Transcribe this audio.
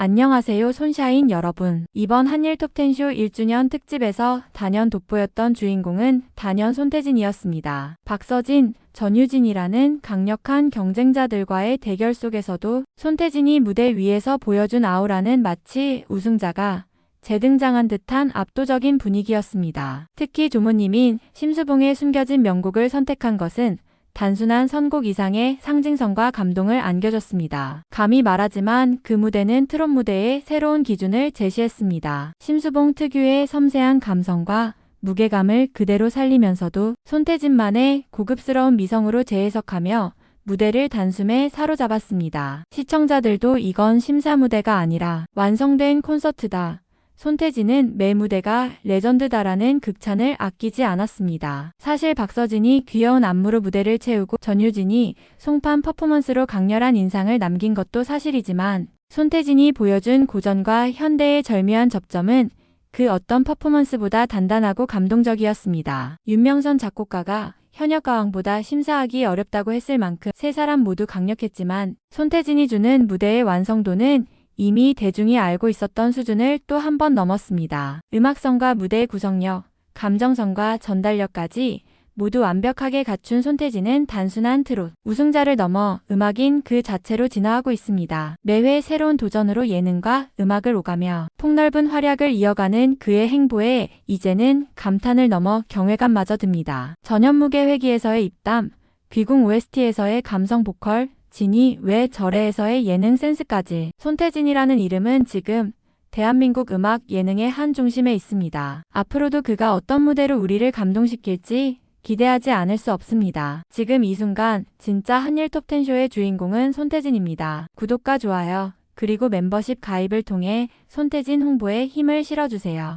안녕하세요 손샤인 여러분. 이번 한일 톱텐쇼 1주년 특집에서 단연 돋보였던 주인공은 단연 손태진이었습니다. 박서진, 전유진이라는 강력한 경쟁자들과의 대결 속에서도 손태진이 무대 위에서 보여준 아우라는 마치 우승자가 재등장한 듯한 압도적인 분위기였습니다. 특히 조모님인 심수봉의 숨겨진 명곡을 선택한 것은 단순한 선곡 이상의 상징성과 감동을 안겨줬습니다. 감히 말하지만 그 무대는 트롯 무대의 새로운 기준을 제시했습니다. 심수봉 특유의 섬세한 감성과 무게감을 그대로 살리면서도 손태진만의 고급스러운 미성으로 재해석하며 무대를 단숨에 사로잡았습니다. 시청자들도 이건 심사 무대가 아니라 완성된 콘서트다. 손태진은 매 무대가 레전드다라는 극찬을 아끼지 않았습니다. 사실 박서진이 귀여운 안무로 무대를 채우고 전유진이 송판 퍼포먼스로 강렬한 인상을 남긴 것도 사실이지만 손태진이 보여준 고전과 현대의 절묘한 접점은 그 어떤 퍼포먼스보다 단단하고 감동적이었습니다. 윤명선 작곡가가 현역 가왕보다 심사하기 어렵다고 했을 만큼 세 사람 모두 강력했지만 손태진이 주는 무대의 완성도는 이미 대중이 알고 있었던 수준을 또 한 번 넘었습니다. 음악성과 무대의 구성력, 감정성과 전달력까지 모두 완벽하게 갖춘 손태진은 단순한 트롯, 우승자를 넘어 음악인 그 자체로 진화하고 있습니다. 매회 새로운 도전으로 예능과 음악을 오가며 폭넓은 활약을 이어가는 그의 행보에 이제는 감탄을 넘어 경외감마저 듭니다. 전현무게 회기에서의 입담, 귀궁 OST에서의 감성 보컬, 진이 왜 저래에서의 예능 센스까지 손태진이라는 이름은 지금 대한민국 음악 예능의 한 중심에 있습니다. 앞으로도 그가 어떤 무대로 우리를 감동시킬지 기대하지 않을 수 없습니다. 지금 이 순간 진짜 한일 톱텐쇼의 주인공은 손태진입니다. 구독과 좋아요 그리고 멤버십 가입을 통해 손태진 홍보에 힘을 실어주세요.